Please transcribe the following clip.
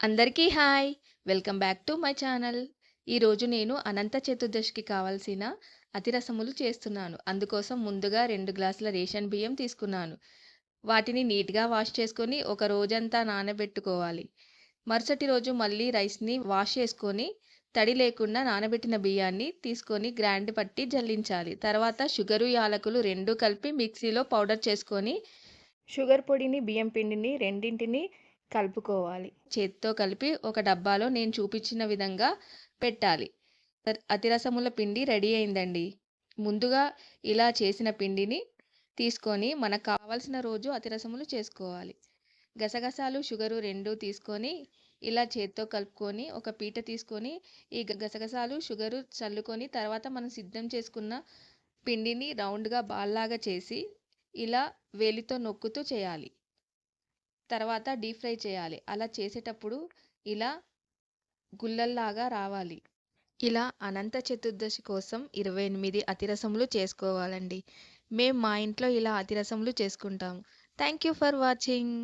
అందరికీ hi. Welcome back to my channel. ఈరోజు నేను అనంత చతుర్దశికి కావాల్సిన అతిరసములు చేస్తున్నాను. అందుకోసం ముందుగా రెండు గ్లాసుల రేషన్ బియ్యం తీసుకున్నాను. వాటిని నీట్గా వాష్ చేసుకొని ఒక రోజంతా నానబెట్టుకోవాలి. మరుసటి రోజు మళ్ళీ రైస్ని వాష్ చేసుకొని తడి లేకుండా నానబెట్టిన బియ్యాన్ని తీసుకొని గ్రాండ్ పట్టి జల్లించాలి. తర్వాత షుగరు యాలకులు రెండు కలిపి మిక్సీలో పౌడర్ చేసుకొని షుగర్ పొడిని బియ్యం పిండిని రెండింటిని కలుపుకోవాలి. చేతితో కలిపి ఒక డబ్బాలో నేను చూపించిన విధంగా పెట్టాలి. అతిరసముల పిండి రెడీ అయిందండి. ముందుగా ఇలా చేసిన పిండిని తీసుకొని మనకు కావాల్సిన రోజు అతిరసములు చేసుకోవాలి. గసగసాలు షుగరు రెండు తీసుకొని ఇలా చేత్తో కలుపుకొని ఒక పీట తీసుకొని ఈ గసగసాలు షుగరు చల్లుకొని తర్వాత మనం సిద్ధం చేసుకున్న పిండిని రౌండ్గా బాల్లాగా చేసి ఇలా వేలితో నొక్కుతూ చేయాలి. తర్వాత డీప్ ఫ్రై చేయాలి. అలా చేసేటప్పుడు ఇలా గుల్లల్లాగా రావాలి. ఇలా అనంత చతుర్దశి కోసం ఇరవై ఎనిమిది అతిరసములు చేసుకోవాలండి. మేము మా ఇంట్లో ఇలా అతిరసములు చేసుకుంటాము థ్యాంక్ యూ ఫర్ వాచింగ్.